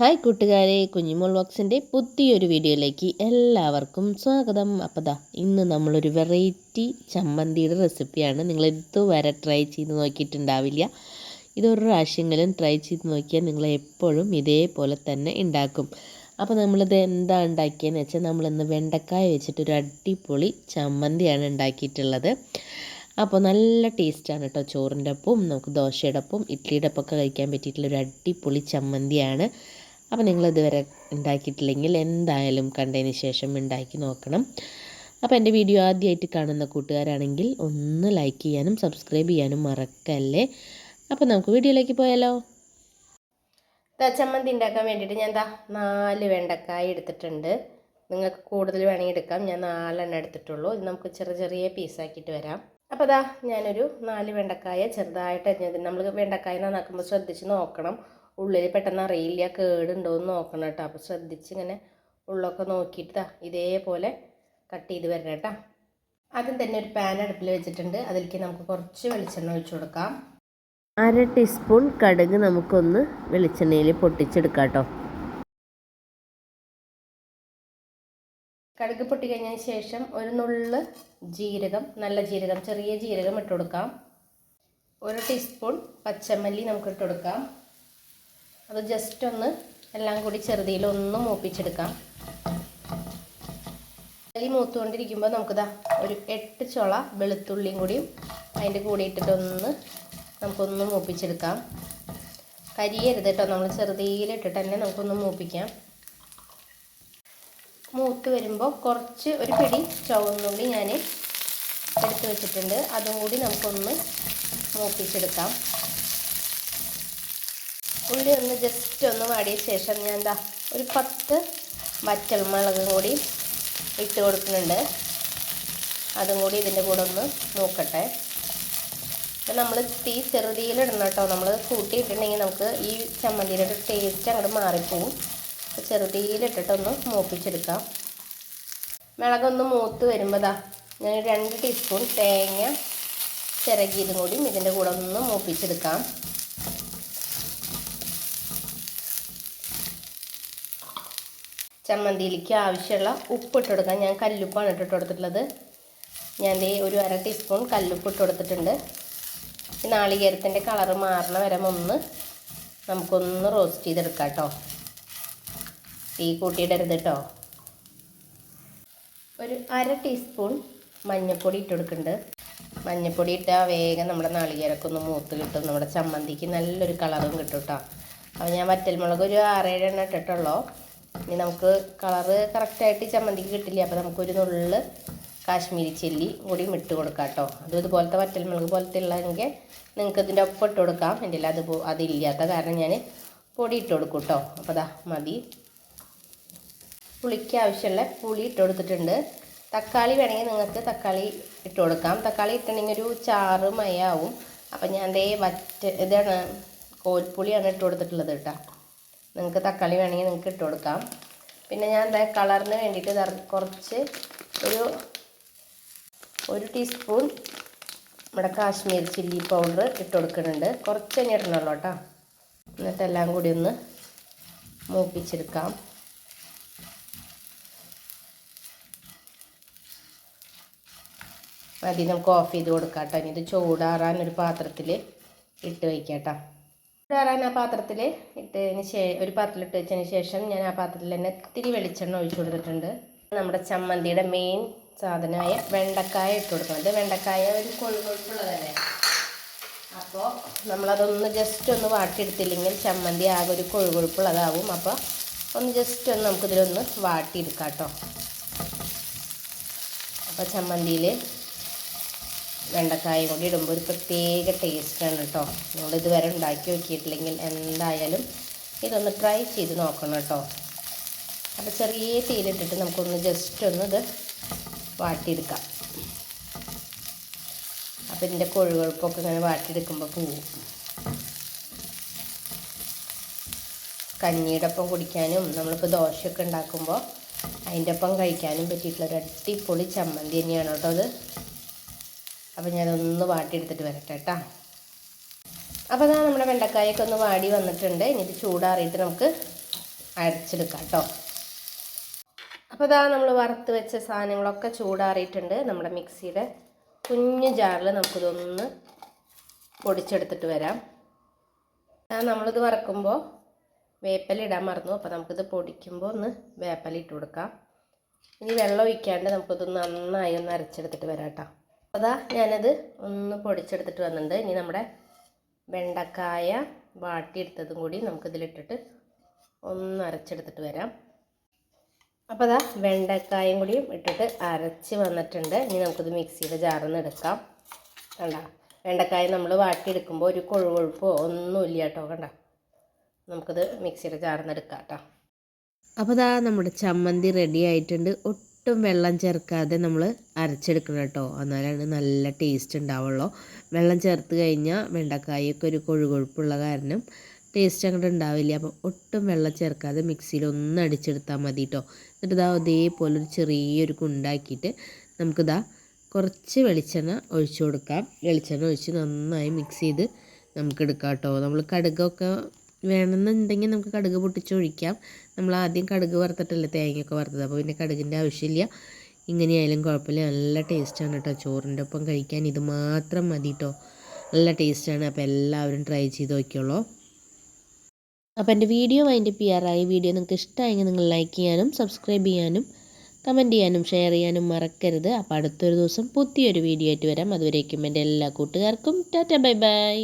Hi കൂട്ടുകാരെ. കുഞ്ഞിമോൾ ബോക്സിന്റെ പുതിയൊരു വീഡിയോയിലേക്ക് എല്ലാവർക്കും സ്വാഗതം. അപ്പോൾ ദാ ഇന്ന് നമ്മളൊരു വെറൈറ്റി ചമ്മന്തിയുടെ റെസിപ്പിയാണ്. നിങ്ങൾ ഇതുവരെ ട്രൈ ചെയ്ത് നോക്കിയിട്ടുണ്ടാവില്ല. ഇതൊരു പ്രാവശ്യങ്ങളും ട്രൈ ചെയ്ത് നോക്കിയാൽ നിങ്ങൾ എപ്പോഴും ഇതേപോലെ തന്നെ ഉണ്ടാക്കും. അപ്പോൾ നമ്മളിത് എന്താ ഉണ്ടാക്കിയെന്ന് വെച്ചാൽ നമ്മളിന്ന് വെണ്ടക്കായ വെച്ചിട്ടൊരു അടിപൊളി ചമ്മന്തിയാണ് ഉണ്ടാക്കിയിട്ടുള്ളത്. അപ്പോൾ നല്ല ടേസ്റ്റാണ് കേട്ടോ. ചോറിന്റെ ഒപ്പം നമുക്ക് ദോശയുടെ ഒപ്പം ഇഡ്ഡലിയുടെ ഒപ്പം ഒക്കെ കഴിക്കാൻ പറ്റിയിട്ടുള്ള ഒരു അടിപൊളി ചമ്മന്തിയാണ്. അപ്പോൾ നിങ്ങൾ ഇതുവരെ ഉണ്ടാക്കിയിട്ടില്ലെങ്കിൽ എന്തായാലും കണ്ടതിന് ശേഷം ഉണ്ടാക്കി നോക്കണം. അപ്പോൾ എന്റെ വീഡിയോ ആദ്യമായിട്ട് കാണുന്ന കൂട്ടുകാരാണെങ്കിൽ ഒന്ന് ലൈക്ക് ചെയ്യാനും സബ്സ്ക്രൈബ് ചെയ്യാനും മറക്കല്ലേ? അപ്പോൾ നമുക്ക് വീഡിയോയിലേക്ക് പോയാലോ? ചമ്മന്തി ഉണ്ടാക്കാൻ വേണ്ടിയിട്ട് ഞാൻ എന്താ നാല് വെണ്ടക്കായ എടുത്തിട്ടുണ്ട്. നിങ്ങൾക്ക് കൂടുതൽ വേണമെങ്കിൽ എടുക്കാം. ഞാൻ നാലെണ്ണം എടുത്തിട്ടുള്ളൂ. ഇത് നമുക്ക് ചെറിയ ചെറിയ പീസാക്കിയിട്ട് വരാം. അപ്പോൾ അതാ ഞാനൊരു നാല് വെണ്ടക്കായ ചെറുതായിട്ട് അരിഞ്ഞത് നമ്മൾ വെണ്ടക്കായ നന്നാക്കുമ്പോൾ ശ്രദ്ധിച്ച് നോക്കണം. ഉള്ളിൽ പെട്ടെന്ന് അറിയില്ല കേടുണ്ടോ എന്ന് നോക്കണം കേട്ടോ. അപ്പോൾ ശ്രദ്ധിച്ച് ഇങ്ങനെ ഉള്ളൊക്കെ നോക്കിയിട്ട് ഇതേപോലെ കട്ട് ചെയ്ത് വരണം കേട്ടോ. ആദ്യം തന്നെ ഒരു പാൻ അടുപ്പിൽ വെച്ചിട്ടുണ്ട്. അതിലേക്ക് നമുക്ക് കുറച്ച് വെളിച്ചെണ്ണ ഒഴിച്ചു കൊടുക്കാം. അര ടീസ്പൂൺ കടുക് നമുക്കൊന്ന് വെളിച്ചെണ്ണയിൽ പൊട്ടിച്ചെടുക്കാം കേട്ടോ. കടുക് പൊട്ടിക്കഴിഞ്ഞതിന് ശേഷം ഒരു നുള്ള് ജീരകം നല്ല ജീരകം ചെറിയ ജീരകം ഇട്ട് കൊടുക്കാം. ഒരു ടീസ്പൂൺ പച്ചമല്ലി നമുക്ക് ഇട്ട് കൊടുക്കാം. അത് ജസ്റ്റ് ഒന്ന് എല്ലാം കൂടി ചെറുതിയിൽ ഒന്ന് മൂപ്പിച്ചെടുക്കാം. മല്ലി മൂത്തുകൊണ്ടിരിക്കുമ്പോൾ നമുക്കിതാ ഒരു എട്ട് ചുള വെളുത്തുള്ളിയും കൂടിയും അതിന്റെ കൂടെ ഇട്ടിട്ടൊന്ന് നമുക്കൊന്ന് മൂപ്പിച്ചെടുക്കാം. കരിയരുത് കേട്ടോ നമ്മൾ ചെറുതിയിലിട്ടിട്ട് തന്നെ നമുക്കൊന്ന് മൂപ്പിക്കാം. മൂത്ത് വരുമ്പോൾ കുറച്ച് ഒരു പിടി ചുവന്നുള്ളി ഞാൻ എടുത്ത് വെച്ചിട്ടുണ്ട്. അതും കൂടി നമുക്കൊന്ന് മൂപ്പിച്ചെടുക്കാം. ഉള്ളി ഒന്ന് ജസ്റ്റ് ഒന്ന് വാടിയ ശേഷം ഞാൻ എന്താ ഒരു പത്ത് വറ്റൽ മുളകും കൂടി ഇട്ട് കൊടുക്കുന്നുണ്ട്. അതും കൂടി ഇതിന്റെ കൂടെ ഒന്ന് നോക്കട്ടെ. അപ്പം നമ്മൾ തീ ചെറുതീലിടണം കേട്ടോ. നമ്മൾ കൂട്ടിയിട്ടുണ്ടെങ്കിൽ നമുക്ക് ഈ ചമ്മന്തിയുടെ ടേസ്റ്റ് അങ്ങോട്ട് മാറിപ്പോവും. ചെറുതീലിട്ടിട്ടൊന്ന് മൂപ്പിച്ചെടുക്കാം. മുളകൊന്ന് മൂത്ത് വരുമ്പോൾ ഞാൻ രണ്ട് ടീസ്പൂൺ തേങ്ങ ചിരകിയതും കൂടി ഇതിന്റെ കൂടെ ഒന്ന് മൂപ്പിച്ചെടുക്കാം. ചമ്മന്തിയിലേക്ക് ആവശ്യമുള്ള ഉപ്പ് ഇട്ട് കൊടുക്കാം ഞാൻ കല്ലുപ്പാണ് ഇട്ടിട്ട് കൊടുത്തിട്ടുള്ളത്. ഞാൻ ദേ ഒരു അര ടീസ്പൂൺ കല്ലുപ്പ് ഇട്ട് കൊടുത്തിട്ടുണ്ട്. നാളികേരത്തിന്റെ കളറ് മാറണ വരെ ഒന്ന് നമുക്കൊന്ന് റോസ്റ്റ് ചെയ്തെടുക്കാം കേട്ടോ തീ കൂട്ടിയിടരുത് കേട്ടോ ഒരു അര ടീസ്പൂൺ മഞ്ഞൾപ്പൊടി ഇട്ട് കൊടുക്കുന്നുണ്ട്. മഞ്ഞൾപ്പൊടി ഇട്ടാൽ വേഗം നമ്മുടെ നാളികേരക്കൊന്ന് മൂത്ത് കിട്ടും. നമ്മുടെ ചമ്മന്തിക്ക് നല്ലൊരു കളറും കിട്ടും കേട്ടോ അപ്പോൾ ഞാൻ വറ്റൽമുളക് ഒരു ആറേഴെണ്ണം ഇട്ടിട്ടുള്ളൂ. ഇനി നമുക്ക് കളറ് കറക്റ്റായിട്ട് ചമ്മന്തിക്ക് കിട്ടില്ല? അപ്പോൾ നമുക്കൊരു നുള്ളിൽ കാശ്മീരി ചെല്ലി കൂടി ഇട്ട് കൊടുക്കാം കേട്ടോ. അതും ഇതുപോലത്തെ വറ്റൽമുളക് പോലത്തെ ഉള്ളതെങ്കിൽ നിങ്ങൾക്ക് ഇതിന്റെ ഒപ്പം ഇട്ട് കൊടുക്കാം. എന്റെ അത് അതില്ലാത്ത കാരണം ഞാൻ പൊടി ഇട്ട് കൊടുക്കും കേട്ടോ. അപ്പോൾ അതാ മതി. പുളിക്ക് ആവശ്യമുള്ള പുളി ഇട്ട് കൊടുത്തിട്ടുണ്ട്. തക്കാളി വേണമെങ്കിൽ നിങ്ങൾക്ക് തക്കാളി ഇട്ട് കൊടുക്കാം. തക്കാളി ഇട്ടുണ്ടെങ്കിൽ ഒരു ചാറ് മയാവും. അപ്പം ഞാൻ ദേ വറ്റ ഇതാണ് കോൽപ്പുളിയാണ് ഇട്ട് കൊടുത്തിട്ടുള്ളത് കേട്ടോ. നിങ്ങൾക്ക് തക്കാളി വേണമെങ്കിൽ നിങ്ങൾക്ക് ഇട്ട് കൊടുക്കാം. പിന്നെ ഞാൻ എന്താ കളറിന് വേണ്ടിയിട്ട് കുറച്ച് ഒരു ഒരു ടീസ്പൂൺ നമ്മുടെ കാശ്മീർ ചില്ലി പൗഡർ ഇട്ട് കൊടുക്കുന്നുണ്ട്. കുറച്ച് തന്നെ ഇടണമല്ലോ കേട്ടോ. എന്നിട്ട് എല്ലാം കൂടി ഒന്ന് മൂപ്പിച്ചെടുക്കാം. മതി നമുക്ക് ഓഫ് ചെയ്ത് കൊടുക്കാം കേട്ടോ. ഇനി ഇത് ചൂടാറാൻ ഒരു പാത്രത്തിൽ ഇട്ട് വയ്ക്കാം കേട്ടോ. ചൂടാറാൻ ആ പാത്രത്തിൽ ഇട്ടതിന് ശേ ഒരു പാത്രത്തിൽ ഇട്ട് വെച്ചതിന് ശേഷം ഞാൻ ആ പാത്രത്തിൽ തന്നെ ഇത്തിരി വെളിച്ചെണ്ണ ഒഴിച്ചു കൊടുത്തിട്ടുണ്ട്. നമ്മുടെ ചമ്മന്തിയുടെ മെയിൻ സാധനമായ വെണ്ടക്കായ ഇട്ട് കൊടുക്കുന്നത് വെണ്ടക്കായ ഒരു കൊഴുകൊഴുപ്പുള്ളതല്ലേ അപ്പോൾ നമ്മളതൊന്ന് ജസ്റ്റ് ഒന്ന് വാട്ടിയെടുത്തില്ലെങ്കിൽ ചമ്മന്തി ആകെ ഒരു കൊഴുകൊഴുപ്പുള്ളതാവും അപ്പോൾ ഒന്ന് ജസ്റ്റ് ഒന്ന് നമുക്കിതിലൊന്ന് വാട്ടിയെടുക്കാം കേട്ടോ. അപ്പോൾ ചമ്മന്തിയിൽ വെണ്ടക്കായും കൂടി ഇടുമ്പോൾ ഒരു പ്രത്യേക ടേസ്റ്റാണ് കേട്ടോ നിങ്ങൾ ഇതുവരെ ഉണ്ടാക്കി നോക്കിയിട്ടില്ലെങ്കിൽ എന്തായാലും ഇതൊന്ന് ട്രൈ ചെയ്ത് നോക്കണം കേട്ടോ അപ്പോൾ ചെറിയ തീയിലിട്ടിട്ട് നമുക്കൊന്ന് ജസ്റ്റ് ഒന്ന് ഇത് വാട്ടിയെടുക്കാം. അപ്പോൾ ഇതിന്റെ കൊഴുകൊഴുപ്പൊക്കെ ഇങ്ങനെ വാട്ടിയെടുക്കുമ്പോൾ പോവും. കഞ്ഞിയുടെ ഒപ്പം കുടിക്കാനും നമ്മളിപ്പോൾ ദോശയൊക്കെ ഉണ്ടാക്കുമ്പോൾ അതിന്റെ ഒപ്പം കഴിക്കാനും പറ്റിയിട്ടുള്ള ഒരു അടിപൊളി ചമ്മന്തി തന്നെയാണ് കേട്ടോ അത് അപ്പോൾ ഞാനൊന്ന് വാട്ടിയെടുത്തിട്ട് വരട്ടെ കേട്ടോ. അപ്പോൾ അതാ നമ്മുടെ വെണ്ടക്കായൊക്കെ ഒന്ന് വാടി വന്നിട്ടുണ്ട്. ഇനി ഇത് ചൂടാറിയിട്ട് നമുക്ക് അരച്ചെടുക്കാം കേട്ടോ. അപ്പോൾ ഇതാ നമ്മൾ വറുത്ത് വെച്ച സാധനങ്ങളൊക്കെ ചൂടാറിയിട്ടുണ്ട്. നമ്മുടെ മിക്സിയുടെ കുഞ്ഞു ജാറിൽ നമുക്കിതൊന്ന് പൊടിച്ചെടുത്തിട്ട് വരാം. അതാ നമ്മളിത് വറക്കുമ്പോൾ വേപ്പല ഇടാൻ മറന്നു. അപ്പോൾ നമുക്കിത് പൊടിക്കുമ്പോൾ ഒന്ന് വേപ്പല ഇട്ട് കൊടുക്കാം. ഇനി വെള്ളം ഒഴിക്കാണ്ട് നമുക്കിത് നന്നായി ഒന്ന് അരച്ചെടുത്തിട്ട് വരാം കേട്ടോ. അതാ ഞാനത് ഒന്ന് പൊടിച്ചെടുത്തിട്ട് വന്നിട്ടുണ്ട്. ഇനി നമ്മുടെ വെണ്ടക്കായ വാട്ടിയെടുത്തതും കൂടി നമുക്കിതിലിട്ടിട്ട് ഒന്ന് അരച്ചെടുത്തിട്ട് വരാം. അപ്പോൾ അതാ വെണ്ടക്കായും കൂടിയും ഇട്ടിട്ട് അരച്ച് വന്നിട്ടുണ്ട്. ഇനി നമുക്കിത് മിക്സിയുടെ ജാറിൽ നിന്ന് എടുക്കാം. കണ്ട? വെണ്ടക്കായ നമ്മൾ വാട്ടിയെടുക്കുമ്പോൾ ഒരു കൊഴുകൊഴുപ്പോ ഒന്നുമില്ല കേട്ടോ. കണ്ട? നമുക്കിത് മിക്സിയുടെ ജാറിൽ നിന്ന് എടുക്കാം കേട്ടോ. അപ്പോൾ ഇതാ നമ്മുടെ ചമ്മന്തി റെഡി ആയിട്ടുണ്ട്. ഒട്ടും വെള്ളം ചേർക്കാതെ നമ്മൾ അരച്ചെടുക്കണം കേട്ടോ. എന്നാലാണ് നല്ല ടേസ്റ്റ് ഉണ്ടാവുള്ളൂ. വെള്ളം ചേർത്ത് കഴിഞ്ഞാൽ വെണ്ടക്കായൊക്കെ ഒരു കൊഴുകൊഴുപ്പുള്ള കാരണം ടേസ്റ്റ് അങ്ങോട്ട് ഉണ്ടാവില്ല. അപ്പം ഒട്ടും വെള്ളം ചേർക്കാതെ മിക്സിയിൽ ഒന്ന് അടിച്ചെടുത്താൽ മതി കേട്ടോ എന്നിട്ട് ഇതാ അതേപോലെ ഒരു ചെറിയൊരു കുണ്ടാക്കിയിട്ട് നമുക്കിതാ കുറച്ച് വെളിച്ചെണ്ണ ഒഴിച്ചു കൊടുക്കാം. വെളിച്ചെണ്ണ ഒഴിച്ച് നന്നായി മിക്സ് ചെയ്ത് നമുക്ക് എടുക്കാം കേട്ടോ നമ്മൾ കടുകൊക്കെ വേണമെന്നുണ്ടെങ്കിൽ നമുക്ക് കടുക് പൊട്ടിച്ചൊഴിക്കാം നമ്മൾ ആദ്യം കടുക് വറുത്തിട്ടല്ലേ തേങ്ങയൊക്കെ വറുത്തത്. അപ്പോൾ പിന്നെ കടുകിന്റെ ആവശ്യമില്ല. ഇങ്ങനെയായാലും കുഴപ്പമില്ല. നല്ല ടേസ്റ്റാണ് കേട്ടോ ചോറിന്റെ ഒപ്പം കഴിക്കാൻ. ഇത് മാത്രം മതി കേട്ടോ. നല്ല ടേസ്റ്റാണ്. അപ്പോൾ എല്ലാവരും ട്രൈ ചെയ്ത് നോക്കിയോളൂ അപ്പോൾ എന്റെ വീഡിയോ അതിന്റെ പി ആറായി വീഡിയോ നിങ്ങൾക്ക് ഇഷ്ടമായെങ്കിൽ നിങ്ങൾ ലൈക്ക് ചെയ്യാനും സബ്സ്ക്രൈബ് ചെയ്യാനും കമന്റ് ചെയ്യാനും ഷെയർ ചെയ്യാനും മറക്കരുത്. അപ്പോൾ അടുത്തൊരു ദിവസം പുതിയൊരു വീഡിയോ ആയിട്ട് വരാം. അതുവരേക്കും എന്റെ എല്ലാ കൂട്ടുകാർക്കും. Tata bye bye.